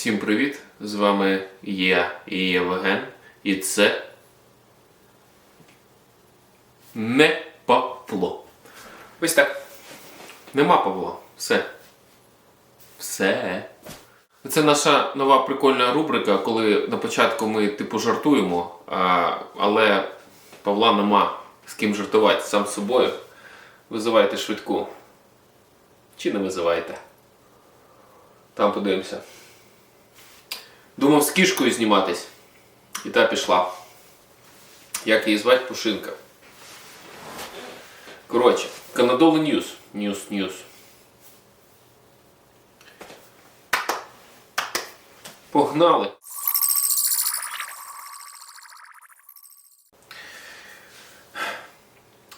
Всім привіт! З вами я Євген. І це не Павло. Ось так. Нема Павла. Все. Все. Це наша нова прикольна рубрика, коли на початку ми типу жартуємо, а, але Павла нема з ким жартувати сам з собою. Визивайте швидку. Чи не визивайте? Там подивимося. Думав з кішкою зніматись. І та пішла. Як її звати Пушинка. Коротше, Канадоли Ньюс. Ньюс, Ньюс. Погнали!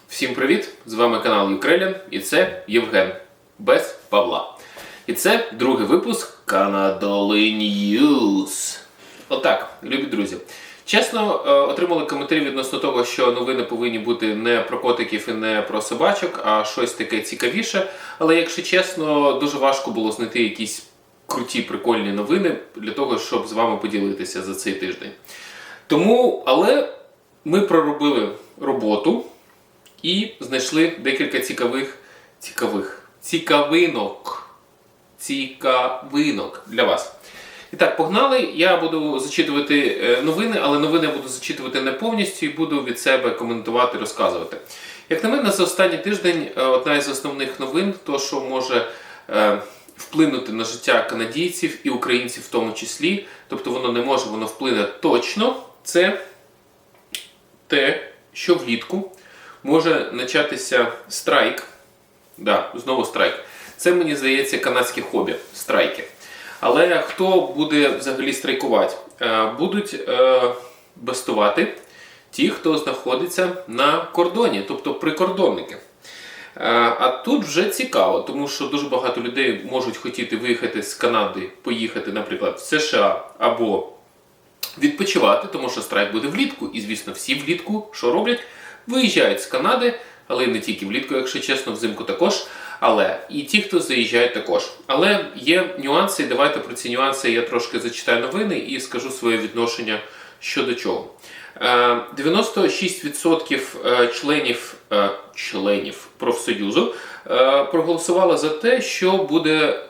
Всім привіт! З вами канал Юкрелян і це Євген без Павла. І це другий випуск Канадоли Ньюс. Отак, любі друзі. Чесно, е, отримали коментарі відносно того, що новини повинні бути не про котиків і не про собачок, а щось таке цікавіше. Але якщо чесно, дуже важко було знайти якісь круті, прикольні новини для того, щоб з вами поділитися за цей тиждень. Тому, але ми проробили роботу і знайшли декілька цікавих, цікавих, цікавинок. Цікавинок для вас. І так, погнали. Я буду зачитувати е, новини, але новини я буду зачитувати не повністю і буду від себе коментувати, розказувати. Як на мене, за останній тиждень е, одна із основних новин, то що може е, вплинути на життя канадійців і українців в тому числі, тобто воно не може, воно вплине точно, це те, що влітку може початися страйк. Да, знову страйк. Це, мені здається, канадське хобі страйки. Але хто буде взагалі страйкувати? Е, Будуть е, бастувати ті, хто знаходиться на кордоні, тобто прикордонники. Е, А тут вже цікаво, тому що дуже багато людей можуть хотіти виїхати з Канади, поїхати, наприклад, в США або відпочивати, тому що страйк буде влітку, і, звісно, всі влітку, що роблять, виїжджають з Канади, але не тільки влітку, якщо чесно, взимку також. Але і ті, хто заїжджають також. Але є нюанси, давайте про ці нюанси я трошки зачитаю новини і скажу своє відношення щодо чого. Е, 96% е, членів, е, членів профсоюзу е, проголосували за те, що буде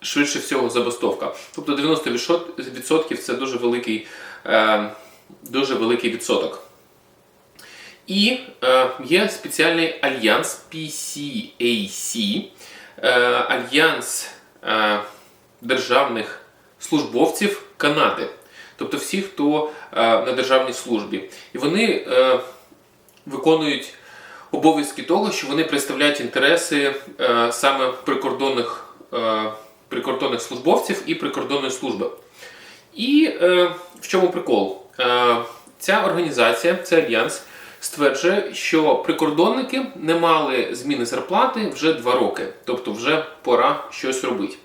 швидше всього забастовка. Тобто 90% це дуже великий, е, дуже великий відсоток. І е, є спеціальний альянс PCAC, е, альянс е, державних службовців Канади, тобто всі, хто е, на державній службі. І вони е, виконують обов'язки того, що вони представляють інтереси е, саме прикордонних, е, прикордонних службовців і прикордонної служби. І е, в чому прикол? Е, ця організація, цей альянс стверджує, що прикордонники не мали зміни зарплати вже два роки, тобто вже пора щось робити.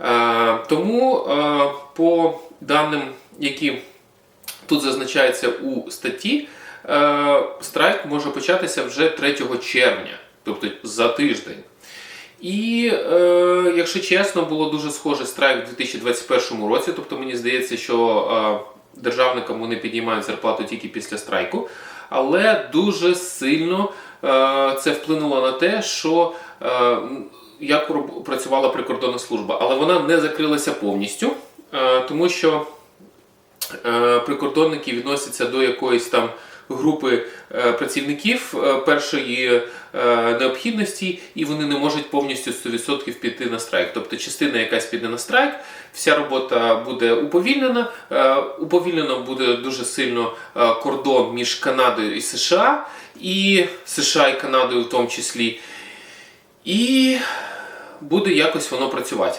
Е, тому е, по даним, які тут зазначаються у статті, е, страйк може початися вже 3 червня, тобто за тиждень. І, е, якщо чесно, було дуже схоже страйк у 2021 році. Тобто мені здається, що е, державникам вони підіймають зарплату тільки після страйку. Але дуже сильно е, це вплинуло на те, що е, як працювала прикордонна служба. Але вона не закрилася повністю, е, тому що прикордонники відносяться до якоїсь там групи е, працівників е, першої е, необхідності, і вони не можуть повністю 100% піти на страйк. Тобто частина якась піде на страйк, вся робота буде уповільнена. Уповільнено буде дуже сильно кордон між Канадою і США, і США і Канадою в тому числі. І буде якось воно працювати.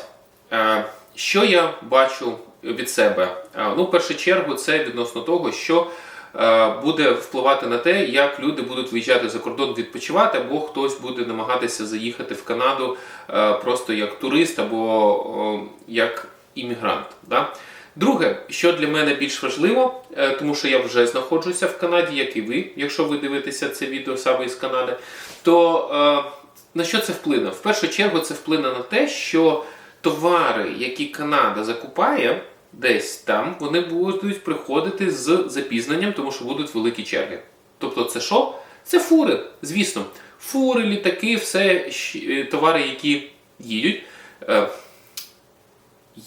Що я бачу від себе? Ну, в першу чергу, це відносно того, що буде впливати на те, як люди будуть виїжджати за кордон відпочивати, або хтось буде намагатися заїхати в Канаду е, просто як турист або як іммігрант. Да? Друге, що для мене більш важливо, е, тому що я вже знаходжуся в Канаді, як і ви, якщо ви дивитеся це відео саме із Канади, то е, на що це вплине? В першу чергу це вплине на те, що товари, які Канада закупає десь там, вони будуть приходити з запізненням, тому що будуть великі черги. Тобто, це що? Це фури, звісно. Фури, літаки, все е, товари, які їдуть. Е,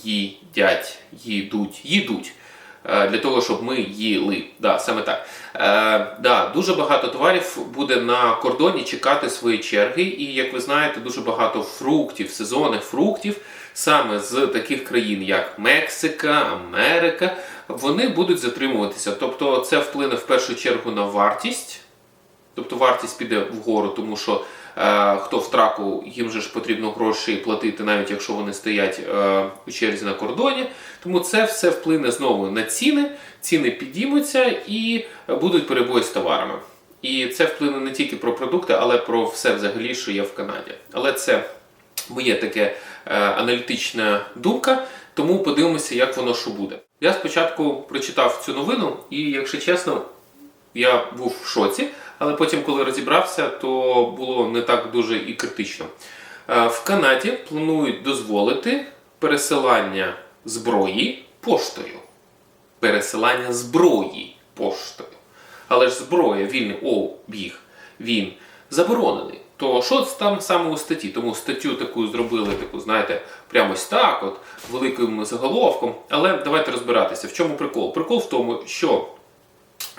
їдять, їдуть, їдуть. Е, Для того, щоб ми їли. Да, саме так. Е, да, дуже багато товарів буде на кордоні чекати свої черги. І як ви знаєте, дуже багато фруктів, сезонних фруктів, саме з таких країн, як Мексика, Америка, вони будуть затримуватися. Тобто, це вплине в першу чергу на вартість. Тобто вартість піде вгору, тому що е, хто в траку, їм же ж потрібно гроші платити, навіть якщо вони стоять е, у черзі на кордоні. Тому це все вплине знову на ціни, ціни підіймуться і будуть перебої з товарами. І це вплине не тільки про продукти, але про все взагалі, що є в Канаді. Але це моє таке е, аналітична думка, тому подивимося, як воно що буде. Я спочатку прочитав цю новину, і, якщо чесно, я був в шоці, але потім, коли розібрався, то було не так дуже і критично. Е, В Канаді планують дозволити пересилання зброї поштою. Пересилання зброї поштою. Але ж зброя, вільний обіг, він заборонений. То що там саме у статті? Тому статтю таку зробили, таку, знаєте, прямо ось так, от, великим заголовком. Але давайте розбиратися. В чому прикол? Прикол в тому, що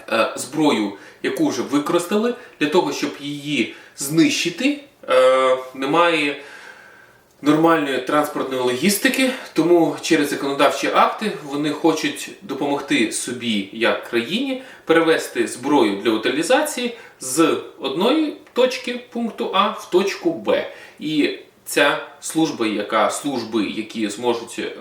е, зброю, яку вже використали, для того, щоб її знищити, е, немає нормальної транспортної логістики, тому через законодавчі акти вони хочуть допомогти собі як країні перевести зброю для утилізації з одної точки пункту А в точку Б. І ця служба, яка служби, які зможуть е,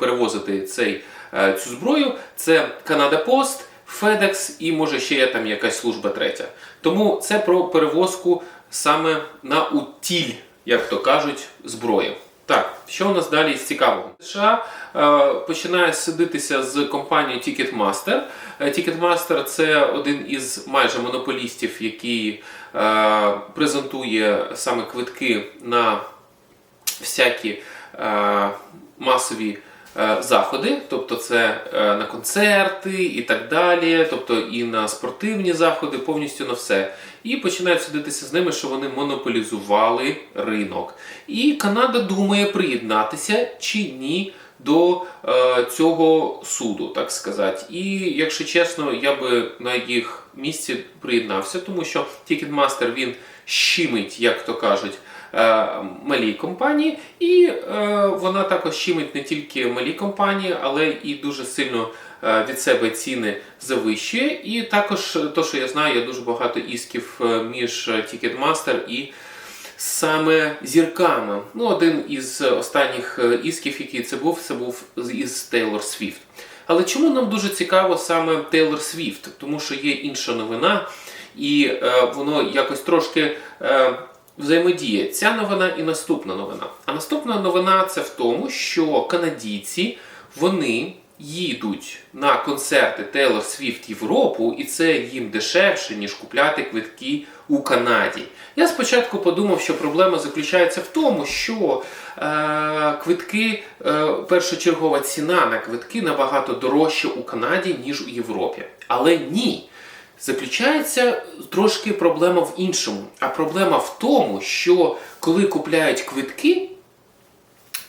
перевозити цей, е, цю зброю, це Канада Пост. FedEx і може ще є там якась служба третя. Тому це про перевозку саме на утіль, як то кажуть, зброї. Так, що у нас далі з цікавого? США е, починає судитися з компанією Ticketmaster. Е, Ticketmaster – це один із майже монополістів, який е, презентує саме квитки на всякі е, масові заходи, тобто це е, на концерти і так далі, тобто і на спортивні заходи, повністю на все. І починають судитися з ними, що вони монополізували ринок. І Канада думає приєднатися чи ні до е, цього суду, так сказати. І якщо чесно, я би на їх місці приєднався, тому що Ticketmaster він щимить, як то кажуть, е, малі компанії, і е, вона також щимить не тільки малі компанії, але і дуже сильно е, від себе ціни завищує. І також, то, що я знаю, є дуже багато ісків між Ticketmaster і саме зірками. Ну, один із останніх ісків, який це був, це був із Taylor Swift. Але чому нам дуже цікаво саме Taylor Swift? Тому що є інша новина, і е, воно якось трошки е, взаємодіє. Ця новина і наступна новина. А наступна новина це в тому, що канадійці вони їдуть на концерти Taylor Swift Європу, і це їм дешевше, ніж купляти квитки у Канаді. Я спочатку подумав, що проблема заключається в тому, що е, квитки, е, першочергова ціна на квитки набагато дорожча у Канаді, ніж у Європі. Але ні. Заключається трошки проблема в іншому. А проблема в тому, що коли купляють квитки,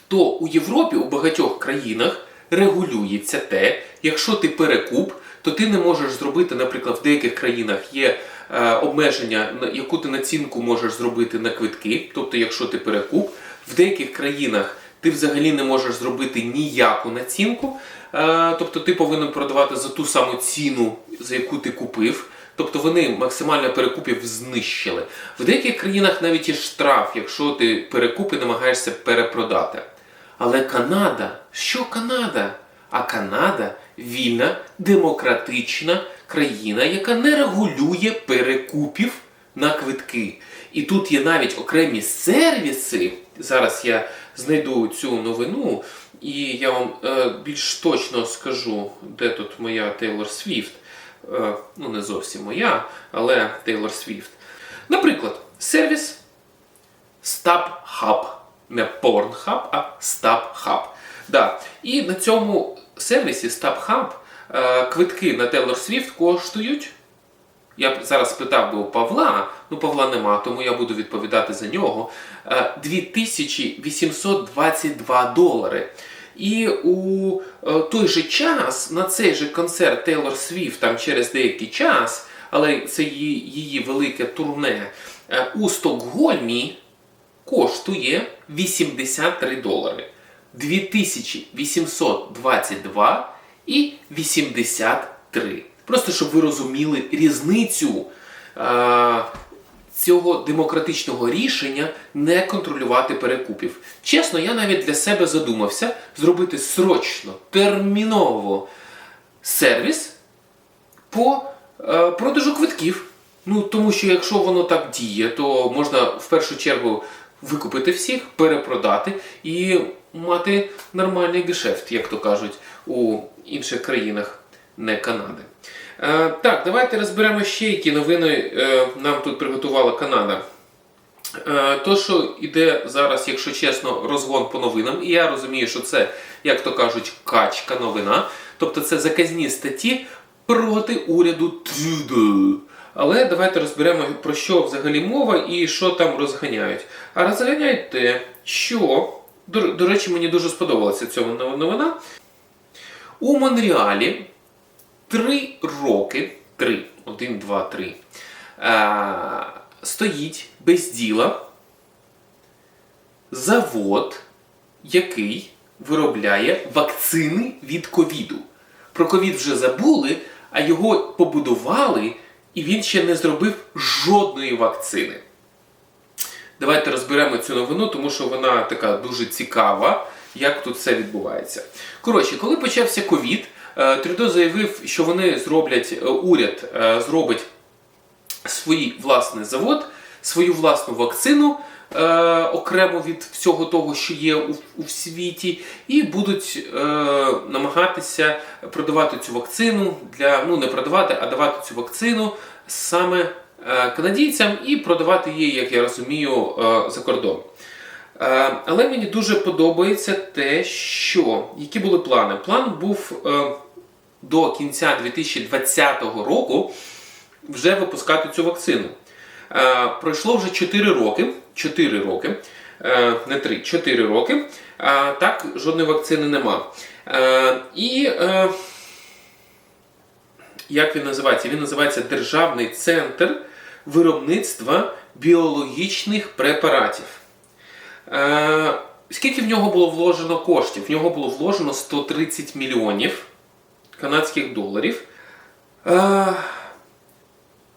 то у Європі у багатьох країнах регулюється те, якщо ти перекуп, то ти не можеш зробити, наприклад, в деяких країнах є е, обмеження, яку ти націнку можеш зробити на квитки, тобто, якщо ти перекуп, в деяких країнах ти взагалі не можеш зробити ніяку націнку, е, тобто ти повинен продавати за ту саму ціну, за яку ти купив. Тобто вони максимально перекупів знищили. В деяких країнах навіть є штраф, якщо ти перекупи намагаєшся перепродати. Але Канада, що Канада? А Канада вільна, демократична країна, яка не регулює перекупів на квитки. І тут є навіть окремі сервіси. Зараз я знайду цю новину, і я вам е, більш точно скажу, де тут моя Taylor Swift. Е, ну, не зовсім моя, але Taylor Swift. Наприклад, сервіс StubHub. Не Pornhub, а StubHub. Да. І на цьому сервісі StubHub е, квитки на Taylor Swift коштують. Я зараз питав би у Павла, ну Павла нема, тому я буду відповідати за нього. Е, 2822 долари. І у е, той же час на цей же концерт Тейлор Свіфт там через деякий час, але це її, її велике турне е, у Стокгольмі коштує 83 долари. 2822 і 83. Просто щоб ви розуміли різницю е, цього демократичного рішення не контролювати перекупів. Чесно, я навіть для себе задумався зробити срочно, терміново сервіс по е, продажу квитків. Ну, тому що якщо воно так діє, то можна в першу чергу викупити всіх, перепродати і мати нормальний гешефт, як то кажуть, у інших країнах, не Канади. Е, так, давайте розберемо ще, які новини е, нам тут приготувала Канада. Е, То, що йде зараз, якщо чесно, розгон по новинам, і я розумію, що це, як то кажуть, качка новина. Тобто це заказні статті проти уряду Трюдо. Але давайте розберемо, про що взагалі мова і що там розганяють. А розганяють те, що, до, до речі, мені дуже сподобалася ця новина. У Монреалі три роки, три, один, два, три, е, стоїть без діла завод, який виробляє вакцини від ковіду. Про ковід вже забули, а його побудували, і він ще не зробив жодної вакцини. Давайте розберемо цю новину, тому що вона така дуже цікава, як тут все відбувається. Коротше, коли почався ковід, Трюдо заявив, що вони зроблять, е, уряд е, зробить свій власний завод, свою власну вакцину е, окремо від всього того, що є у, світі, і будуть е, намагатися продавати цю вакцину для ну не продавати, а давати цю вакцину саме е, канадійцям і продавати її, як я розумію, е, за кордон. Е, Але мені дуже подобається те, що які були плани. План був е, до кінця 2020 року вже випускати цю вакцину. Е, Пройшло вже 4 роки. 4 роки, е, не 3, 4 роки. Так, жодної вакцини нема. Е, І як він називається? Він називається Державний центр виробництва біологічних препаратів. Скільки в нього було вложено коштів? В нього було вложено 130 мільйонів канадських доларів. Е,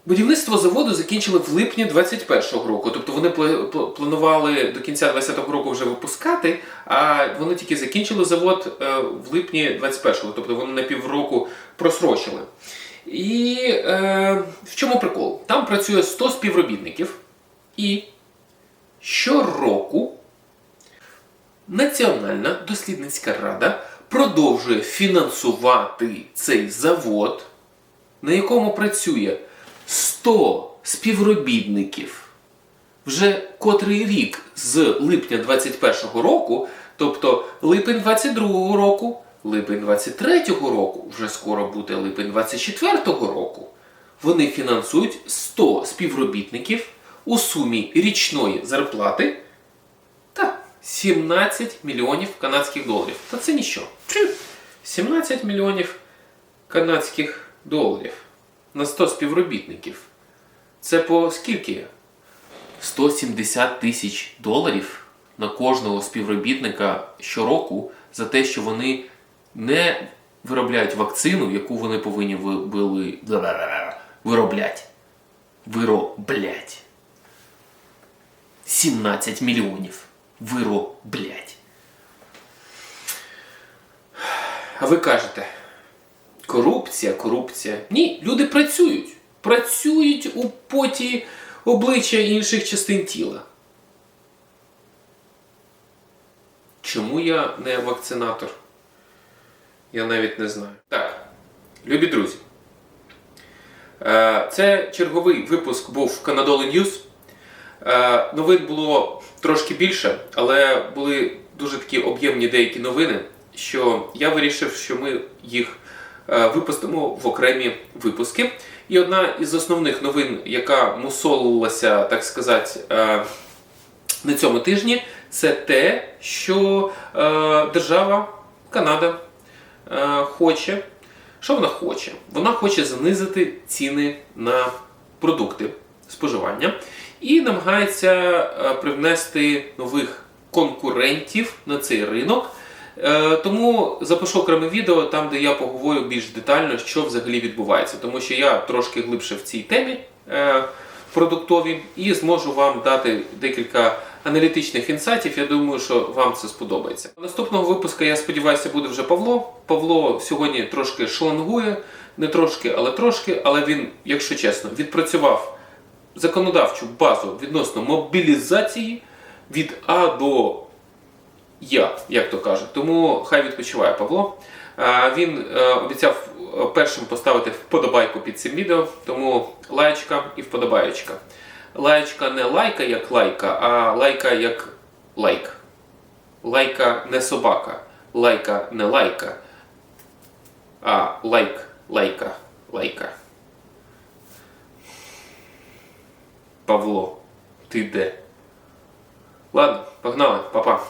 Будівництво заводу закінчили в липні 2021 року. Тобто вони пла- пла- планували до кінця 2020 року вже випускати, а вони тільки закінчили завод е, в липні 2021-го, тобто вони на півроку просрочили. І е, в чому прикол? Там працює 100 співробітників, і щороку Національна дослідницька рада продовжує фінансувати цей завод, на якому працює 100 співробітників. Вже котрий рік з липня 21 року, тобто липень 22 року, липень 23 року, вже скоро буде липень 24 року, вони фінансують 100 співробітників у сумі річної зарплати 17 мільйонів канадських доларів. Та це ніщо. 17 мільйонів канадських доларів на 100 співробітників. Це по скільки? 170 тисяч доларів на кожного співробітника щороку за те, що вони не виробляють вакцину, яку вони повинні ви- були виробляти. Вироблять. 17 мільйонів. Вироблять. А ви кажете, корупція, корупція. Ні, люди працюють. Працюють у поті обличчя інших частин тіла. Чому я не вакцинатор? Я навіть не знаю. Так, любі друзі. Е, Це черговий випуск був Канадоли Ньюз. Е, Новин було трошки більше, але були дуже такі об'ємні деякі новини, що я вирішив, що ми їх е, випустимо в окремі випуски. І одна із основних новин, яка мусолилася, так сказати, е, на цьому тижні, це те, що держава Канада хоче. Що вона хоче? Вона хоче знизити ціни на продукти споживання і намагається е, привнести нових конкурентів на цей ринок. Е, Тому запишу окреме відео там, де я поговорю більш детально, що взагалі відбувається, тому що я трошки глибше в цій темі е, продуктовій і зможу вам дати декілька аналітичних інсайтів. Я думаю, що вам це сподобається. Наступного випуска, я сподіваюся, буде вже Павло. Павло сьогодні трошки шлангує, не трошки, але трошки. Але він, якщо чесно, відпрацював законодавчу базу відносно мобілізації від А до Я, як то кажуть. Тому хай відпочиває Павло. Він е, обіцяв е, першим поставити вподобайку під цим відео, тому лаєчка і вподобаєчка. Лаєчка не лайка як лайка, а лайка як лайк. Лайка не собака, лайка не лайка, а лайк, лайка, лайка. Павло, ти де? Ладно, погнали, па-па.